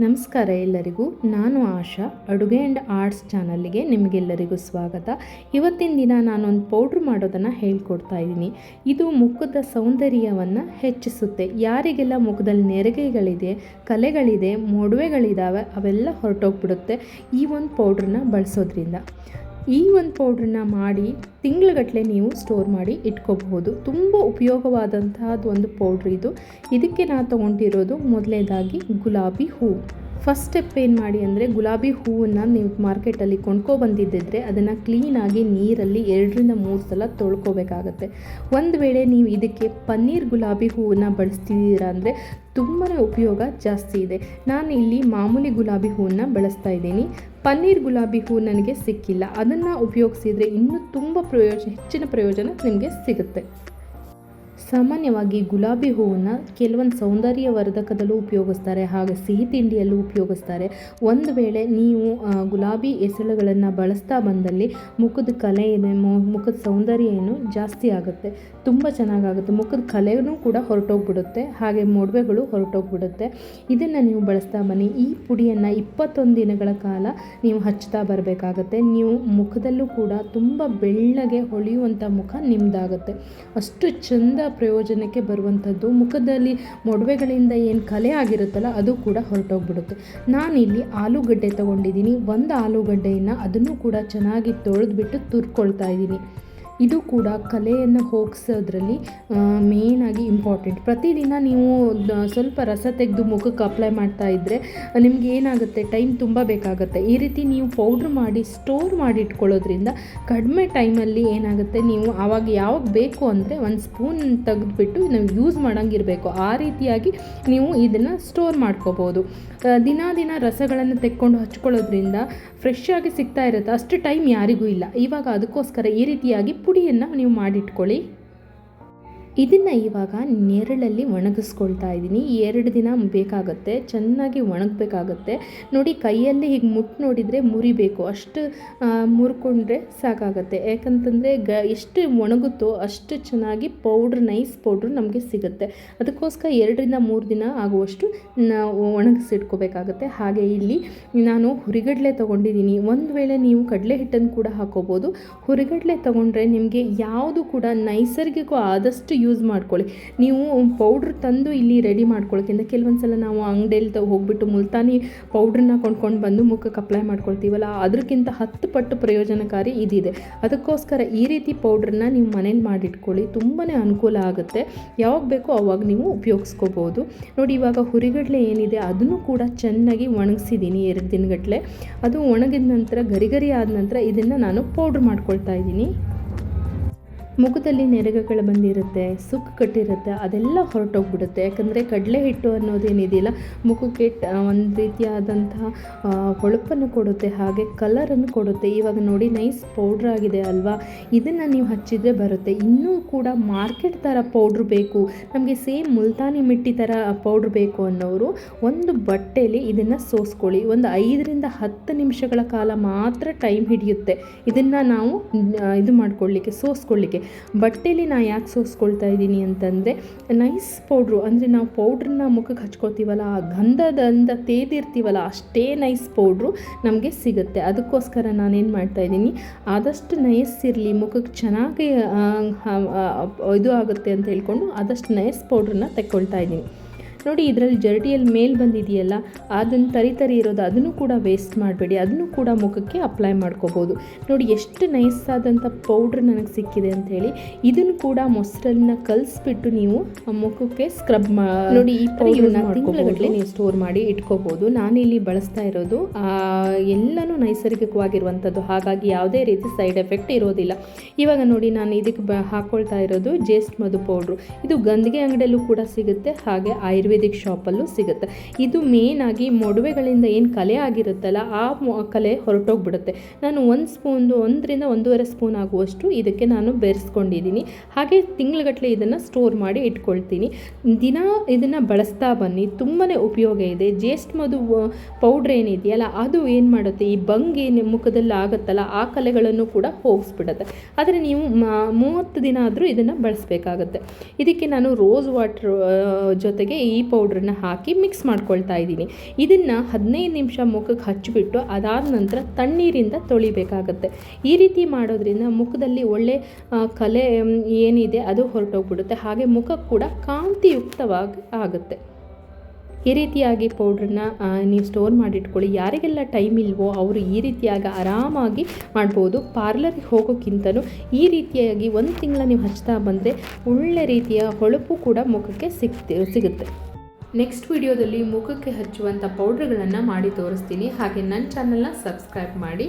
ನಮಸ್ಕಾರ ಎಲ್ಲರಿಗೂ, ನಾನು ಆಶಾ. ಅಡುಗೆ ಆ್ಯಂಡ್ ಆರ್ಟ್ಸ್ ಚಾನಲ್ಗೆ ನಿಮಗೆಲ್ಲರಿಗೂ ಸ್ವಾಗತ. ಇವತ್ತಿನ ದಿನ ನಾನೊಂದು ಪೌಡ್ರ್ ಮಾಡೋದನ್ನು ಹೇಳ್ಕೊಡ್ತಾ ಇದ್ದೀನಿ. ಇದು ಮುಖದ ಸೌಂದರ್ಯವನ್ನು ಹೆಚ್ಚಿಸುತ್ತೆ. ಯಾರಿಗೆಲ್ಲ ಮುಖದಲ್ಲಿ ನೆರಿಗೆಗಳಿದೆ, ಕಲೆಗಳಿದೆ ಮೊಡವೆಗಳಿದ್ದಾವೆ ಅವೆಲ್ಲ ಹೊರಟೋಗ್ಬಿಡುತ್ತೆ ಈ ಒಂದು ಪೌಡ್ರನ್ನ ಬಳಸೋದ್ರಿಂದ. ಈ ಒಂದು ಪೌಡ್ರನ್ನ ಮಾಡಿ ತಿಂಗಳಗಟ್ಟಲೆ ನೀವು ಸ್ಟೋರ್ ಮಾಡಿ ಇಟ್ಕೋಬಹುದು. ತುಂಬ ಉಪಯೋಗವಾದಂತಹದ್ದು ಒಂದು ಪೌಡ್ರ್ ಇದು. ಇದಕ್ಕೆ ನಾನು ತೊಗೊಂಡಿರೋದು ಮೊದಲನೇದಾಗಿ ಗುಲಾಬಿ ಹೂವು ಫಸ್ಟ್ ಸ್ಟೆಪ್ ಏನು ಮಾಡಿ ಅಂದರೆ ಗುಲಾಬಿ ಹೂವನ್ನು ನೀವು ಮಾರ್ಕೆಟಲ್ಲಿ ಕೊಂಡ್ಕೊಬಂದಿದ್ದಿದ್ರೆ ಅದನ್ನು ಕ್ಲೀನಾಗಿ ನೀರಲ್ಲಿ ಎರಡರಿಂದ ಮೂರು ಸಲ ತೊಳ್ಕೊಬೇಕಾಗತ್ತೆ. ಒಂದು ವೇಳೆ ನೀವು ಇದಕ್ಕೆ ಪನ್ನೀರ್ ಗುಲಾಬಿ ಹೂವನ್ನು ಬಳಸ್ತಿದ್ದೀರಾ ಅಂದರೆ ತುಂಬಾ ಉಪಯೋಗ ಜಾಸ್ತಿ ಇದೆ. ನಾನು ಇಲ್ಲಿ ಮಾಮೂಲಿ ಗುಲಾಬಿ ಹೂವನ್ನು ಬಳಸ್ತಾ ಇದ್ದೀನಿ. ಪನ್ನೀರ್ ಗುಲಾಬಿ ಹೂ ನನಗೆ ಸಿಕ್ಕಿಲ್ಲ. ಅದನ್ನು ಉಪಯೋಗಿಸಿದರೆ ಇನ್ನೂ ತುಂಬ ಪ್ರಯೋಜನ ಹೆಚ್ಚಿನ ಪ್ರಯೋಜನ ನಿಮಗೆ ಸಿಗುತ್ತೆ. ಸಾಮಾನ್ಯವಾಗಿ ಗುಲಾಬಿ ಹೂವನ್ನು ಕೆಲವೊಂದು ಸೌಂದರ್ಯವರ್ಧಕದಲ್ಲೂ ಉಪಯೋಗಿಸ್ತಾರೆ, ಹಾಗೆ ಸಿಹಿ ತಿಂಡಿಯಲ್ಲೂ ಉಪಯೋಗಿಸ್ತಾರೆ. ಒಂದು ವೇಳೆ ನೀವು ಗುಲಾಬಿ ಎಸಳುಗಳನ್ನು ಬಳಸ್ತಾ ಬಂದಲ್ಲಿ ಮುಖದ ಕಲೆ ಏನು ಮು- ಮುಖದ ಸೌಂದರ್ಯ ಏನು ಜಾಸ್ತಿ ಆಗುತ್ತೆ. ತುಂಬ ಚೆನ್ನಾಗಾಗುತ್ತೆ. ಮುಖದ ಕಲೆಯೂ ಕೂಡ ಹೊರಟೋಗ್ಬಿಡುತ್ತೆ. ಹಾಗೆ ಮೊಡವೆಗಳು ಹೊರಟೋಗ್ಬಿಡುತ್ತೆ. ಇದನ್ನು ನೀವು ಬಳಸ್ತಾ ಬನ್ನಿ. ಈ ಪುಡಿಯನ್ನು ಇಪ್ಪತ್ತೊಂದು ದಿನಗಳ ಕಾಲ ನೀವು ಹಚ್ತಾ ಬರಬೇಕಾಗತ್ತೆ. ನೀವು ಮುಖದಲ್ಲೂ ಕೂಡ ತುಂಬ ಬೆಳ್ಳಗೆ ಹೊಳೆಯುವಂಥ ಮುಖ ನಿಮ್ಮದಾಗುತ್ತೆ ಅಷ್ಟು ಚಂದ ಪ್ರಯೋಜನಕ್ಕೆ ಬರುವಂಥದ್ದು. ಮುಖದಲ್ಲಿ ಮೊಡವೆಗಳಿಂದ ಏನು ಕಲೆ ಆಗಿರುತ್ತಲ್ಲ, ಅದು ಕೂಡ ಹೊರಟೋಗ್ಬಿಡುತ್ತೆ. ನಾನಿಲ್ಲಿ ಆಲೂಗಡ್ಡೆ ತೊಗೊಂಡಿದ್ದೀನಿ. ಒಂದು ಆಲೂಗಡ್ಡೆಯನ್ನು ಅದನ್ನು ಕೂಡ ಚೆನ್ನಾಗಿ ತೊಳೆದ್ಬಿಟ್ಟು ತುರ್ಕೊಳ್ತಾ ಇದ್ದೀನಿ. ಇದು ಕೂಡ ಕಲೆಯನ್ನು ಹೋಗಿಸೋದ್ರಲ್ಲಿ ಮೇಯ್ನಾಗಿ ಇಂಪಾರ್ಟೆಂಟ್ ಪ್ರತಿದಿನ ನೀವು ಸ್ವಲ್ಪ ರಸ ತೆಗೆದು ಮುಖಕ್ಕೆ ಅಪ್ಲೈ ಮಾಡ್ತಾ ಇದ್ದರೆ ನಿಮ್ಗೆ ಏನಾಗುತ್ತೆ? ಟೈಮ್ ತುಂಬ ಬೇಕಾಗುತ್ತೆ. ಈ ರೀತಿ ನೀವು ಪೌಡ್ರ್ ಮಾಡಿ ಸ್ಟೋರ್ ಮಾಡಿ ಇಟ್ಕೊಳ್ಳೋದ್ರಿಂದ ಕಡಿಮೆ ಟೈಮಲ್ಲಿ ಏನಾಗುತ್ತೆ? ನೀವು ಆವಾಗ ಯಾವಾಗ ಬೇಕು ಅಂದರೆ ಒಂದು ಸ್ಪೂನ್ ತೆಗೆದುಬಿಟ್ಟು ನಾವು ಯೂಸ್ ಮಾಡೋಂಗಿರಬೇಕು. ಆ ರೀತಿಯಾಗಿ ನೀವು ಇದನ್ನು ಸ್ಟೋರ್ ಮಾಡ್ಕೋಬೋದು. ದಿನ ದಿನ ರಸಗಳನ್ನು ತೆಕ್ಕೊಂಡು ಹಚ್ಕೊಳ್ಳೋದ್ರಿಂದ ಫ್ರೆಶ್ ಆಗಿ ಸಿಗ್ತಾ ಇರುತ್ತೆ. ಅಷ್ಟು ಟೈಮ್ ಯಾರಿಗೂ ಇಲ್ಲ. ಇವಾಗ ಅದಕ್ಕೋಸ್ಕರ ಈ ರೀತಿಯಾಗಿ ಪುಡಿಯನ್ನು ನೀವು ಮಾಡಿಟ್ಕೊಳ್ಳಿ. ಇದನ್ನು ಇವಾಗ ನೆರಳಲ್ಲಿ ಒಣಗಿಸ್ಕೊಳ್ತಾ ಇದ್ದೀನಿ. ಎರಡು ದಿನ ಬೇಕಾಗುತ್ತೆ, ಚೆನ್ನಾಗಿ ಒಣಗಬೇಕಾಗತ್ತೆ. ನೋಡಿ, ಕೈಯಲ್ಲಿ ಹೀಗೆ ಮುಟ್ಟು ನೋಡಿದರೆ ಮುರಿಬೇಕು. ಅಷ್ಟು ಮುರ್ಕೊಂಡ್ರೆ ಸಾಕಾಗತ್ತೆ. ಯಾಕಂತಂದರೆ ಗ, ಎಷ್ಟು ಒಣಗುತ್ತೋ ಅಷ್ಟು ಚೆನ್ನಾಗಿ ಪೌಡ್ರ್, ನೈಸ್ ಪೌಡ್ರ್ ನಮಗೆ ಸಿಗುತ್ತೆ. ಅದಕ್ಕೋಸ್ಕರ ಎರಡರಿಂದ ಮೂರು ದಿನ ಆಗುವಷ್ಟು ನಾವು ಒಣಗಿಸಿಟ್ಕೋಬೇಕಾಗತ್ತೆ. ಹಾಗೆ ಇಲ್ಲಿ ನಾನು ಹುರಿಗಡಲೆ ತೊಗೊಂಡಿದ್ದೀನಿ. ಒಂದು ವೇಳೆ ನೀವು ಕಡಲೆ ಹಿಟ್ಟನ್ನು ಕೂಡ ಹಾಕೋಬೋದು. ಹುರಿಗಡಲೆ ತೊಗೊಂಡ್ರೆ ನಿಮಗೆ ಯಾವುದು ಕೂಡ ನೈಸರ್ಗಿಕ ಆದಷ್ಟು ಯೂಸ್ ಮಾಡ್ಕೊಳ್ಳಿ. ನೀವು ಪೌಡ್ರ್ ತಂದು ಇಲ್ಲಿ ರೆಡಿ ಮಾಡ್ಕೊಳ್ಳೋಕ್ಕಿಂತ ಕೆಲವೊಂದು ಸಲ ನಾವು ಅಂಗಡಿಯಲ್ಲಿ ತ ಹೋಗ್ಬಿಟ್ಟು ಮುಲ್ತಾನಿ ಪೌಡ್ರನ್ನ ಕೊಂಡ್ಕೊಂಡು ಬಂದು ಮುಖಕ್ಕೆ ಅಪ್ಲೈ ಮಾಡ್ಕೊಳ್ತೀವಲ್ಲ ಅದಕ್ಕಿಂತ ಹತ್ತು ಪಟ್ಟು ಪ್ರಯೋಜನಕಾರಿ ಇದಿದೆ. ಅದಕ್ಕೋಸ್ಕರ ಈ ರೀತಿ ಪೌಡ್ರನ್ನ ನೀವು ಮನೇಲಿ ಮಾಡಿಟ್ಕೊಳ್ಳಿ. ತುಂಬಾ ಅನುಕೂಲ ಆಗುತ್ತೆ. ಯಾವಾಗ ಬೇಕೋ ಅವಾಗ ನೀವು ಉಪಯೋಗಿಸ್ಕೋಬೋದು. ನೋಡಿ, ಇವಾಗ ಹುರಿಗಡಲೆ ಏನಿದೆ, ಅದನ್ನು ಕೂಡ ಚೆನ್ನಾಗಿ ಒಣಗಿಸಿದ್ದೀನಿ ಎರಡು ದಿನಗಟ್ಟಲೆ ಅದು ಒಣಗಿದ ನಂತರ, ಗರಿ ಗರಿ ಆದ ನಂತರ ಇದನ್ನು ನಾನು ಪೌಡ್ರ್ ಮಾಡ್ಕೊಳ್ತಾ ಇದ್ದೀನಿ. ಮುಖದಲ್ಲಿ ನೆರಗಗಳು ಬಂದಿರುತ್ತೆ, ಸುಕ್ಕು ಕಟ್ಟಿರುತ್ತೆ, ಅದೆಲ್ಲ ಹೊರಟೋಗ್ಬಿಡುತ್ತೆ. ಯಾಕಂದರೆ ಕಡಲೆ ಹಿಟ್ಟು ಅನ್ನೋದೇನಿದೆಯಲ್ಲ ಮುಖಕ್ಕೆ ಒಂದು ರೀತಿಯಾದಂತಹ ಹೊಳಪನ್ನು ಕೊಡುತ್ತೆ, ಹಾಗೆ ಕಲರನ್ನು ಕೊಡುತ್ತೆ. ಇವಾಗ ನೋಡಿ ನೈಸ್ ಪೌಡ್ರ್ ಆಗಿದೆ ಅಲ್ವಾ? ಇದನ್ನು ನೀವು ಹಚ್ಚಿದರೆ ಬರುತ್ತೆ. ಇನ್ನೂ ಕೂಡ ಮಾರ್ಕೆಟ್ ಥರ ಪೌಡ್ರ್ ಬೇಕು. ನಮಗೆ ಸೇಮ್ ಮುಲ್ತಾನಿ ಮಿಟ್ಟಿ ಥರ ಪೌಡ್ರ್ ಬೇಕು ಅನ್ನೋರು ಒಂದು ಬಟ್ಟೆಯಲ್ಲಿ ಇದನ್ನು ಸೋಸ್ಕೊಳ್ಳಿ. ಒಂದು ಐದರಿಂದ ಹತ್ತು ನಿಮಿಷಗಳ ಕಾಲ ಮಾತ್ರ ಟೈಮ್ ಹಿಡಿಯುತ್ತೆ. ಇದನ್ನು ನಾವು ಇದು ಮಾಡ್ಕೊಳ್ಳಿಕ್ಕೆ, ಸೋಸ್ಕೊಳ್ಳಿಕ್ಕೆ. ಬಟ್ಟೆಲಿ ನಾ ಯಾಕೆ ಸೋಸ್ಕೊಳ್ತಾ ಇದ್ದೀನಿ ಅಂತಂದರೆ, ನೈಸ್ ಪೌಡ್ರು, ಅಂದರೆ ನಾವು ಪೌಡ್ರನ್ನ ಮುಖಕ್ಕೆ ಹಚ್ಕೋತೀವಲ್ಲ, ಆ ಗಂಧದಿಂದ ತೇದಿರ್ತೀವಲ್ಲ, ಅಷ್ಟೇ ನೈಸ್ ಪೌಡ್ರು ನಮಗೆ ಸಿಗುತ್ತೆ. ಅದಕ್ಕೋಸ್ಕರ ನಾನೇನು ಮಾಡ್ತಾ ಇದ್ದೀನಿ, ಆದಷ್ಟು ನೈಸ್ ಇರಲಿ ಮುಖಕ್ಕೆ ಚೆನ್ನಾಗಿ ಇದು ಆಗುತ್ತೆ ಅಂತ ಹೇಳ್ಕೊಂಡು ಆದಷ್ಟು ನೈಸ್ ಪೌಡ್ರನ್ನ ತಗೊಳ್ತಾ ಇದ್ದೀನಿ. ನೋಡಿ ಇದರಲ್ಲಿ ಜರಡಿಯಲ್ಲಿ ಮೇಲ್ ಬಂದಿದೆಯಲ್ಲ ಅದನ್ನು ತರಿ ತರಿ ಇರೋದು ಅದನ್ನು ಕೂಡ ವೇಸ್ಟ್ ಮಾಡಬೇಡಿ ಅದನ್ನು ಕೂಡ ಮುಖಕ್ಕೆ ಅಪ್ಲೈ ಮಾಡ್ಕೋಬೋದು. ನೋಡಿ ಎಷ್ಟು ನೈಸ್ ಆದಂಥ ಪೌಡ್ರ್ ನನಗೆ ಸಿಕ್ಕಿದೆ ಅಂತ ಹೇಳಿ ಇದನ್ನು ಕೂಡ ಮೊಸರನ್ನ ಕಲಿಸ್ಬಿಟ್ಟು ನೀವು ಮುಖಕ್ಕೆ ಸ್ಕ್ರಬ್ ಮಾ ನೋಡಿ ಈ ಪೌಡ್ರನ್ನ ತಿಂಗಳಗಟ್ಟಲೆ ನೀವು ಸ್ಟೋರ್ ಮಾಡಿ ಇಟ್ಕೋಬೋದು. ನಾನಿಲ್ಲಿ ಬಳಸ್ತಾ ಇರೋದು ಆ, ಎಲ್ಲನೂ ನೈಸರ್ಗಿಕವಾಗಿರುವಂಥದ್ದು ಹಾಗಾಗಿ ಯಾವುದೇ ರೀತಿ ಸೈಡ್ ಎಫೆಕ್ಟ್ ಇರೋದಿಲ್ಲ. ಇವಾಗ ನೋಡಿ ನಾನು ಇದಕ್ಕೆ ಬ ಹಾಕ್ಕೊಳ್ತಾ ಇರೋದು ಜೇಸ್ಟ್ ಮಧು ಪೌಡ್ರು ಇದು ಗಂದಿಗೆ ಅಂಗಡಿಯಲ್ಲೂ ಕೂಡ ಸಿಗುತ್ತೆ ಹಾಗೆ ಆಯುರ್ವೇದಿಕ್ ಶಾಪಲ್ಲೂ ಸಿಗುತ್ತೆ. ಇದು ಮೇನ್ ಆಗಿ ಮೊಡವೆಗಳಿಂದ ಏನು ಕಲೆ ಆಗಿರುತ್ತಲ್ಲ, ಆ ಕಲೆ ಹೊರಟೋಗ್ಬಿಡುತ್ತೆ. ನಾನು ಒಂದು ಸ್ಪೂನ್ದು ಒಂದರಿಂದ ಒಂದೂವರೆ ಸ್ಪೂನ್ ಆಗುವಷ್ಟು ಇದಕ್ಕೆ ನಾನು ಬೆರೆಸ್ಕೊಂಡಿದ್ದೀನಿ. ಹಾಗೆ ತಿಂಗಳಗಟ್ಟಲೆ ಇದನ್ನು ಸ್ಟೋರ್ ಮಾಡಿ ಇಟ್ಕೊಳ್ತೀನಿ. ದಿನ ಇದನ್ನು ಬಳಸ್ತಾ ಬನ್ನಿ ತುಂಬಾ ಉಪಯೋಗ ಇದೆ. ಮಧು ಪೌಡ್ರ್ ಏನಿದೆಯಲ್ಲ, ಅದು ಏನು ಮಾಡುತ್ತೆ? ಈ ಬಂಗ್ ಏನು ಮುಖದಲ್ಲಿ ಆಗುತ್ತಲ್ಲ, ಆ ಕಲೆಗಳನ್ನು ಕೂಡ ಹೋಗಿಸ್ಬಿಡುತ್ತೆ. ಆದರೆ ನೀವು ಮೂವತ್ತು ದಿನ ಆದರೂ ಇದನ್ನು ಬಳಸಬೇಕಾಗತ್ತೆ. ಇದಕ್ಕೆ ನಾನು ರೋಸ್ ವಾಟ್ರ್ ಜೊತೆಗೆ ಈ ಪೌಡ್ರನ್ನ ಹಾಕಿ ಮಿಕ್ಸ್ ಮಾಡ್ಕೊಳ್ತಾ ಇದ್ದೀನಿ. ಇದನ್ನು ಹದಿನೈದು ನಿಮಿಷ ಮುಖಕ್ಕೆ ಹಚ್ಚಿಬಿಟ್ಟು ಅದಾದ ನಂತರ ತಣ್ಣೀರಿಂದ ತೊಳಿಬೇಕಾಗತ್ತೆ. ಈ ರೀತಿ ಮಾಡೋದ್ರಿಂದ ಮುಖದಲ್ಲಿ ಒಳ್ಳೆ ಕಲೆ ಏನಿದೆ ಅದು ಹೊರಟೋಗ್ಬಿಡುತ್ತೆ. ಹಾಗೆ ಮುಖ ಕೂಡ ಕಾಂತಿಯುಕ್ತವಾಗಿ ಆಗುತ್ತೆ. ಈ ರೀತಿಯಾಗಿ ಪೌಡ್ರನ್ನ ನೀವು ಸ್ಟೋರ್ ಮಾಡಿಟ್ಕೊಳ್ಳಿ. ಯಾರಿಗೆಲ್ಲ ಟೈಮ್ ಇಲ್ವೋ ಅವರು ಈ ರೀತಿಯಾಗಿ ಆರಾಮಾಗಿ ಮಾಡ್ಬೋದು. ಪಾರ್ಲರ್ಗೆ ಹೋಗೋಕ್ಕಿಂತಲೂ ಈ ರೀತಿಯಾಗಿ ಒಂದು ತಿಂಗಳ ನೀವು ಹಚ್ತಾ ಬಂದರೆ ಒಳ್ಳೆ ರೀತಿಯ ಹೊಳಪು ಕೂಡ ಮುಖಕ್ಕೆ ಸಿಗ್ತಿ ಸಿಗುತ್ತೆ. ನೆಕ್ಸ್ಟ್ ವಿಡಿಯೋದಲ್ಲಿ ಮುಖಕ್ಕೆ ಹಚ್ಚುವಂಥ ಪೌಡ್ರ್ಗಳನ್ನು ಮಾಡಿ ತೋರಿಸ್ತೀನಿ. ಹಾಗೆ ನನ್ನ ಚಾನಲ್ನ ಸಬ್ಸ್ಕ್ರೈಬ್ ಮಾಡಿ.